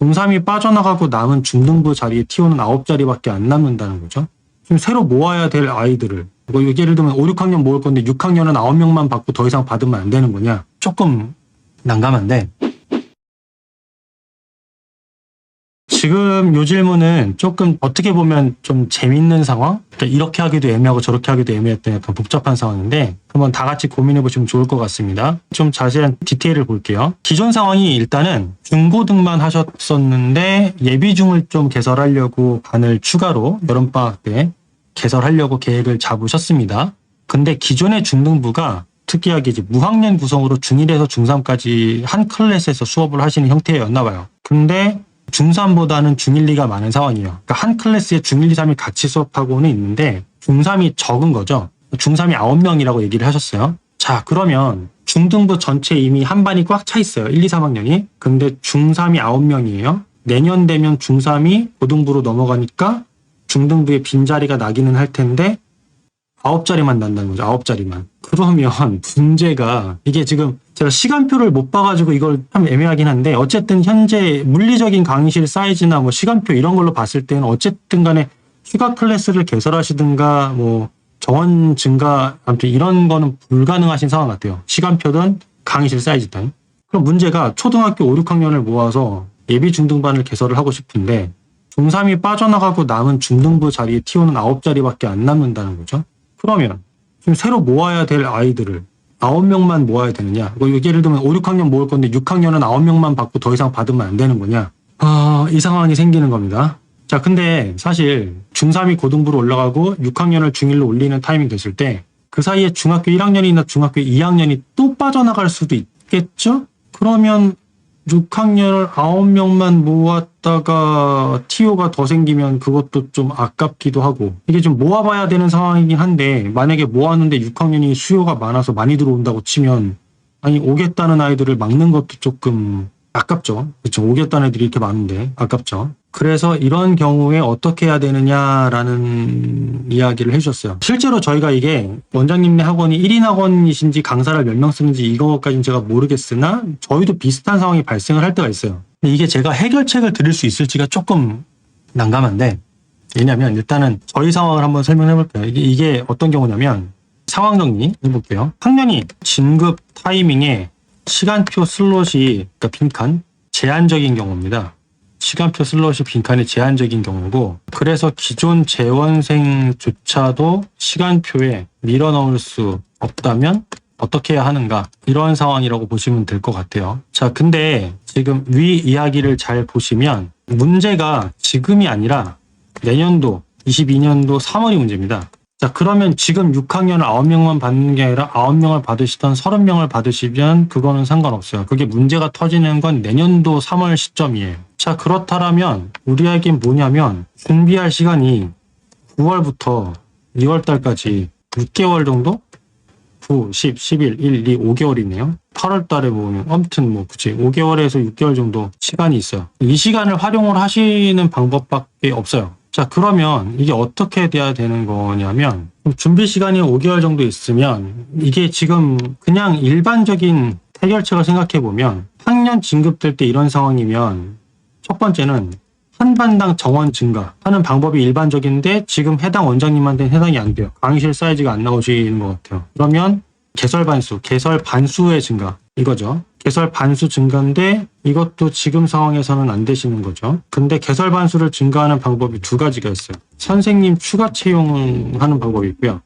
중3이 빠져나가고 남은 중등부 자리에 T5는 9자리밖에 안 남는다는 거죠. 지금 새로 모아야 될 아이들을 뭐 예를 들면 5, 6학년 모을 건데 6학년은 9명만 받고 더 이상 받으면 안 되는 거냐? 조금 난감한데 지금 요 질문은 조금 어떻게 보면 좀 재밌는 상황? 그러니까 이렇게 하기도 애매하고 저렇게 하기도 애매했던 약간 복잡한 상황인데 한번 다 같이 고민해 보시면 좋을 것 같습니다. 좀 자세한 디테일을 볼게요. 기존 상황이 일단은 중고등만 하셨었는데 예비중을 좀 개설하려고 반을 추가로 여름방학 때 개설하려고 계획을 잡으셨습니다. 근데 기존의 중등부가 특이하게 이제 무학년 구성으로 중1에서 중3까지 한 클래스에서 수업을 하시는 형태였나 봐요. 근데 중3보다는 중1, 2가 많은 상황이에요. 그러니까 한 클래스에 중1, 2, 3이 같이 수업하고는 있는데 중3이 적은 거죠. 중3이 9명이라고 얘기를 하셨어요. 자, 그러면 중등부 전체 이미 한 반이 꽉 차 있어요. 1, 2, 3학년이. 근데 중3이 9명이에요. 내년 되면 중3이 고등부로 넘어가니까 중등부에 빈자리가 나기는 할 텐데 아홉 자리만 난다는 거죠. 아홉 자리만. 그러면 문제가 이게 지금 제가 시간표를 못 봐가지고 이걸 참 애매하긴 한데 어쨌든 현재 물리적인 강의실 사이즈나 뭐 시간표 이런 걸로 봤을 때는 어쨌든 간에 휴가 클래스를 개설하시든가 뭐 정원 증가 아무튼 이런 거는 불가능하신 상황 같아요. 시간표든 강의실 사이즈든. 그럼 문제가 초등학교 5, 6학년을 모아서 예비 중등반을 개설을 하고 싶은데 중3이 빠져나가고 남은 중등부 자리에 T5는 9자리밖에 안 남는다는 거죠. 그러면 지금 새로 모아야 될 아이들을 9명만 모아야 되느냐? 뭐 예를 들면 5, 6학년 모을 건데 6학년은 9명만 받고 더 이상 받으면 안 되는 거냐? 아, 이 상황이 생기는 겁니다. 자, 근데 사실 중3이 고등부로 올라가고 6학년을 중1로 올리는 타이밍 됐을 때 그 사이에 중학교 1학년이나 중학교 2학년이 또 빠져나갈 수도 있겠죠? 그러면 6학년을 9명만 모았다가 TO가 더 생기면 그것도 좀 아깝기도 하고 이게 좀 모아봐야 되는 상황이긴 한데 만약에 모았는데 6학년이 수요가 많아서 많이 들어온다고 치면 아니 오겠다는 아이들을 막는 것도 조금 아깝죠. 그렇죠. 오겠다는 애들이 이렇게 많은데 아깝죠. 그래서 이런 경우에 어떻게 해야 되느냐라는 이야기를 해주셨어요. 실제로 저희가 이게 원장님네 학원이 1인 학원이신지 강사를 몇 명 쓰는지 이거까지는 제가 모르겠으나 저희도 비슷한 상황이 발생을 할 때가 있어요. 이게 제가 해결책을 드릴 수 있을지가 조금 난감한데 왜냐면 일단은 저희 상황을 한번 설명해 볼게요. 이게, 이게 어떤 경우냐면 상황 정리 해볼게요. 학년이 진급 타이밍에 시간표 슬롯이 그러니까 빈칸 제한적인 경우입니다. 시간표 슬롯이 빈칸이 제한적인 경우고 그래서 기존 재원생조차도 시간표에 밀어 넣을 수 없다면 어떻게 해야 하는가 이런 상황이라고 보시면 될 것 같아요. 자, 근데 지금 위 이야기를 잘 보시면 문제가 지금이 아니라 내년도 22년도 3월이 문제입니다. 자, 그러면 지금 6학년 9명만 받는 게 아니라 9명을 받으시던 30명을 받으시면 그거는 상관없어요. 그게 문제가 터지는 건 내년도 3월 시점이에요. 자, 그렇다면 우리에게 뭐냐면 준비할 시간이 9월부터 2월 달까지 6개월 정도? 9, 10, 11, 1, 2, 5개월이네요. 8월 달에 모으면 아무튼 뭐 그치 5개월에서 6개월 정도 시간이 있어요. 이 시간을 활용을 하시는 방법밖에 없어요. 자 그러면 이게 어떻게 돼야 되는 거냐면 준비 시간이 5개월 정도 있으면 이게 지금 그냥 일반적인 해결책을 생각해 보면 학년 진급될 때 이런 상황이면 첫 번째는 한 반당 정원 증가하는 방법이 일반적인데 지금 해당 원장님한테는 해당이 안 돼요. 강의실 사이즈가 안 나오시는 것 같아요. 그러면 개설 반수, 개설 반수의 증가 이거죠. 개설 반수 증가인데 이것도 지금 상황에서는 안 되시는 거죠. 근데 개설 반수를 증가하는 방법이 두 가지가 있어요. 선생님 추가 채용하는 방법이 있고요.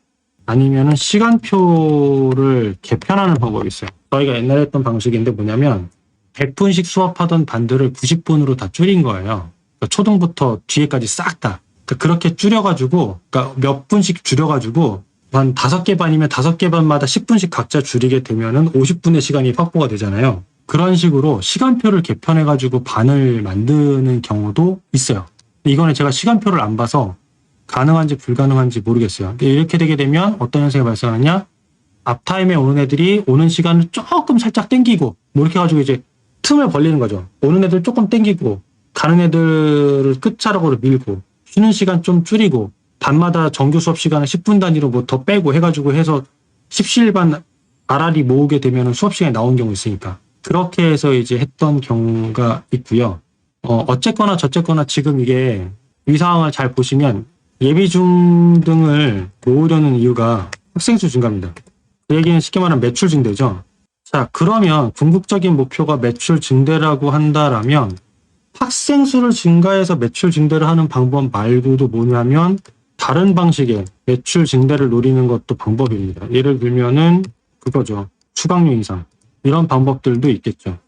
아니면은 시간표를 개편하는 방법이 있어요. 저희가 옛날에 했던 방식인데 뭐냐면 100분씩 수업하던 반들을 90분으로 다 줄인 거예요. 그러니까 초등부터 뒤에까지 싹 다. 그러니까 그렇게 줄여가지고, 그러니까 몇 분씩 줄여가지고, 한 다섯 개 반이면 다섯 개 반마다 10분씩 각자 줄이게 되면은 50분의 시간이 확보가 되잖아요. 그런 식으로 시간표를 개편해가지고 반을 만드는 경우도 있어요. 이거는 제가 시간표를 안 봐서 가능한지 불가능한지 모르겠어요. 이렇게 되게 되면 어떤 현상이 발생하냐? 앞타임에 오는 애들이 오는 시간을 조금 살짝 땡기고, 뭐 이렇게 해가지고 이제 틈을 벌리는 거죠. 오는 애들 조금 땡기고, 가는 애들을 끝자락으로 밀고, 쉬는 시간 좀 줄이고, 반마다 정규 수업 시간을 10분 단위로 뭐 더 빼고 해가지고 해서 십시일반 RR이 모으게 되면 수업 시간이 나온 경우 있으니까. 그렇게 해서 이제 했던 경우가 있고요. 어, 어쨌거나 저쨌거나 지금 이게 이 상황을 잘 보시면 예비중 등을 모으려는 이유가 학생 수 증가입니다. 그 얘기는 쉽게 말하면 매출 증대죠. 자, 그러면 궁극적인 목표가 매출 증대라고 한다라면 학생 수를 증가해서 매출 증대를 하는 방법 말고도 뭐냐면 다른 방식의 매출 증대를 노리는 것도 방법입니다. 예를 들면은 그거죠. 수강료 인상. 이런 방법들도 있겠죠.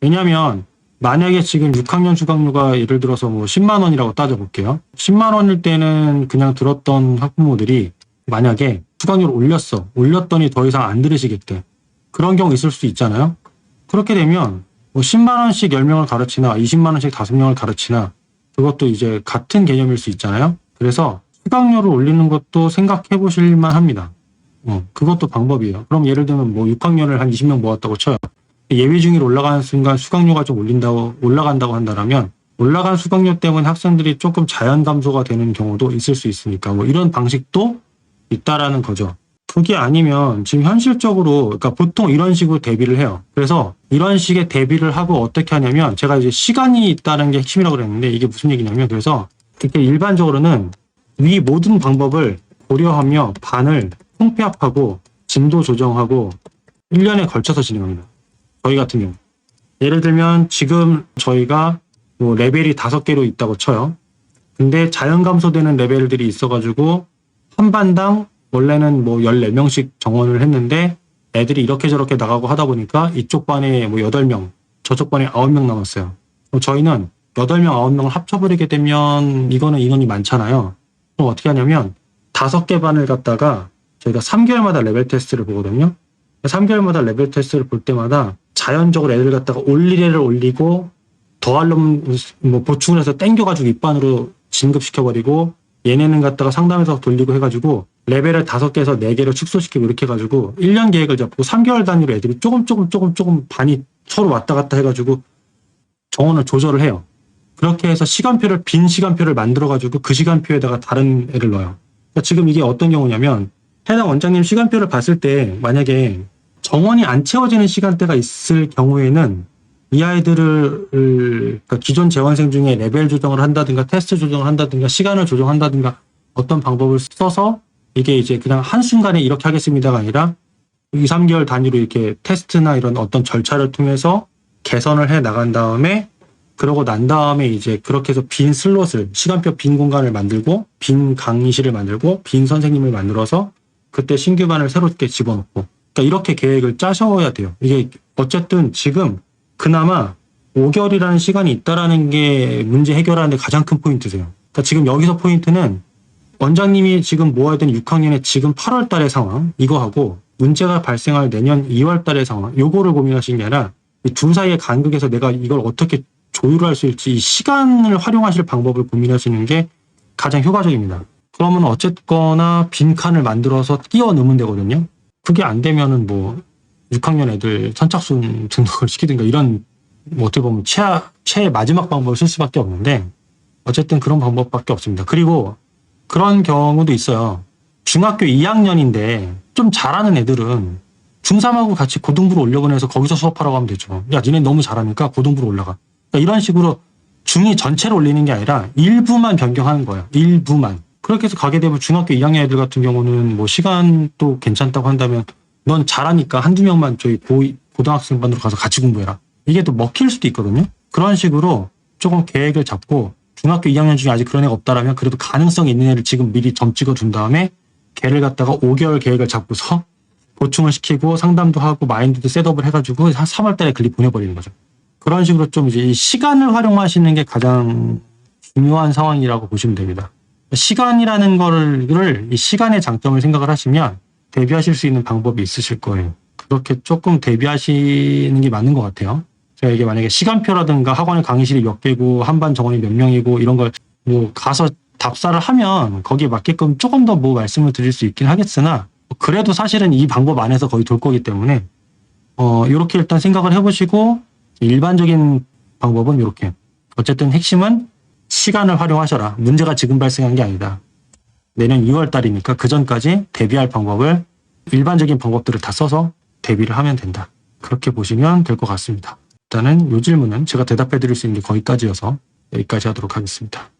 왜냐하면 만약에 지금 6학년 수강료가 예를 들어서 뭐 10만 원이라고 따져볼게요. 10만 원일 때는 그냥 들었던 학부모들이 만약에 수강료를 올렸어. 올렸더니 더 이상 안 들으시겠대. 그런 경우 있을 수 있잖아요. 그렇게 되면 뭐 10만 원씩 10명을 가르치나 20만 원씩 5명을 가르치나 그것도 이제 같은 개념일 수 있잖아요. 그래서 수강료를 올리는 것도 생각해 보실 만합니다. 어, 그것도 방법이에요. 그럼 예를 들면 뭐 6학년을 한 20명 모았다고 쳐요. 예비 중위로 올라가는 순간 수강료가 좀 올린다고 올라간다고 한다라면 올라간 수강료 때문에 학생들이 조금 자연 감소가 되는 경우도 있을 수 있으니까 뭐 이런 방식도 있다라는 거죠. 그게 아니면 지금 현실적으로 그러니까 보통 이런 식으로 대비를 해요. 그래서 이런 식의 대비를 하고 어떻게 하냐면 제가 이제 시간이 있다는 게 핵심이라고 그랬는데 이게 무슨 얘기냐면 그래서 이렇게 일반적으로는 위 모든 방법을 고려하며 반을 통폐합하고 진도 조정하고 1년에 걸쳐서 진행합니다. 저희 같은 경우. 예를 들면 지금 저희가 뭐 레벨이 다섯 개로 있다고 쳐요. 근데 자연 감소되는 레벨들이 있어가지고 한 반당 원래는 뭐 14명씩 정원을 했는데 애들이 이렇게 저렇게 나가고 하다 보니까 이쪽 반에 뭐 8명, 저쪽 반에 9명 남았어요. 저희는 8명, 9명을 합쳐버리게 되면 이거는 인원이 많잖아요. 그럼 어떻게 하냐면 다섯 개 반을 갖다가 저희가 3개월마다 레벨 테스트를 보거든요. 3개월마다 레벨 테스트를 볼 때마다 자연적으로 애들 갖다가 올리레를 올리고 더할 놈, 뭐 보충을 해서 땡겨가지고 입반으로 진급시켜버리고 얘네는 갖다가 상담해서 돌리고 해가지고 레벨을 다섯 개에서 네 개로 축소시키고 이렇게 해가지고 1년 계획을 잡고 3개월 단위로 애들이 조금 조금 조금 조금 반이 서로 왔다 갔다 해가지고 정원을 조절을 해요. 그렇게 해서 시간표를 빈 시간표를 만들어가지고 그 시간표에다가 다른 애를 넣어요. 그러니까 지금 이게 어떤 경우냐면 해당 원장님 시간표를 봤을 때 만약에 정원이 안 채워지는 시간대가 있을 경우에는 이 아이들을 그러니까 기존 재원생 중에 레벨 조정을 한다든가 테스트 조정을 한다든가 시간을 조정한다든가 어떤 방법을 써서 이게 이제 그냥 한순간에 이렇게 하겠습니다가 아니라 2, 3개월 단위로 이렇게 테스트나 이런 어떤 절차를 통해서 개선을 해 나간 다음에 그러고 난 다음에 이제 그렇게 해서 빈 슬롯을 시간표 빈 공간을 만들고 빈 강의실을 만들고 빈 선생님을 만들어서 그때 신규반을 새롭게 집어넣고 그러니까 이렇게 계획을 짜셔야 돼요. 이게 어쨌든 지금 그나마 5개월이라는 시간이 있다라는 게 문제 해결하는 데 가장 큰 포인트세요. 그러니까 지금 여기서 포인트는 원장님이 지금 모아야 되는 6학년의 지금 8월 달의 상황 이거하고 문제가 발생할 내년 2월 달의 상황 요거를 고민하시는 게 아니라 이 둘 사이의 간극에서 내가 이걸 어떻게 조율할 수 있을지 이 시간을 활용하실 방법을 고민하시는 게 가장 효과적입니다. 그러면 어쨌거나 빈 칸을 만들어서 끼워 넣으면 되거든요. 그게 안 되면은 뭐 6학년 애들 선착순 등록을 시키든가 이런 뭐 어떻게 보면 최, 최의 마지막 방법을 쓸 수밖에 없는데 어쨌든 그런 방법밖에 없습니다. 그리고 그런 경우도 있어요. 중학교 2학년인데 좀 잘하는 애들은 중3하고 같이 고등부로 올려보내서 거기서 수업하라고 하면 되죠. 야, 니네 너무 잘하니까 고등부로 올라가. 그러니까 이런 식으로 중이 전체를 올리는 게 아니라 일부만 변경하는 거예요. 일부만. 그렇게 해서 가게 되면 중학교 2학년 애들 같은 경우는 뭐 시간도 괜찮다고 한다면 넌 잘하니까 한두 명만 저희 고, 고등학생 반으로 가서 같이 공부해라. 이게 또 먹힐 수도 있거든요. 그런 식으로 조금 계획을 잡고 중학교 2학년 중에 아직 그런 애가 없다라면 그래도 가능성이 있는 애를 지금 미리 점 찍어 둔 다음에 걔를 갖다가 5개월 계획을 잡고서 보충을 시키고 상담도 하고 마인드도 셋업을 해가지고 한 3월 달에 글립 보내버리는 거죠. 그런 식으로 좀 이제 이 시간을 활용하시는 게 가장 중요한 상황이라고 보시면 됩니다. 시간이라는 거를 이 시간의 장점을 생각을 하시면 대비하실 수 있는 방법이 있으실 거예요. 그렇게 조금 대비하시는 게 맞는 것 같아요. 제가 이게 만약에 시간표라든가 학원의 강의실이 몇 개고 한반 정원이 몇 명이고 이런 걸 뭐 가서 답사를 하면 거기에 맞게끔 조금 더 뭐 말씀을 드릴 수 있긴 하겠으나 그래도 사실은 이 방법 안에서 거의 돌 거기 때문에 어 이렇게 일단 생각을 해보시고 일반적인 방법은 이렇게 어쨌든 핵심은 시간을 활용하셔라. 문제가 지금 발생한 게 아니다. 내년 2월 달이니까 그 전까지 대비할 방법을 일반적인 방법들을 다 써서 대비를 하면 된다. 그렇게 보시면 될 것 같습니다. 일단은 이 질문은 제가 대답해 드릴 수 있는 게 거기까지여서 여기까지 하도록 하겠습니다.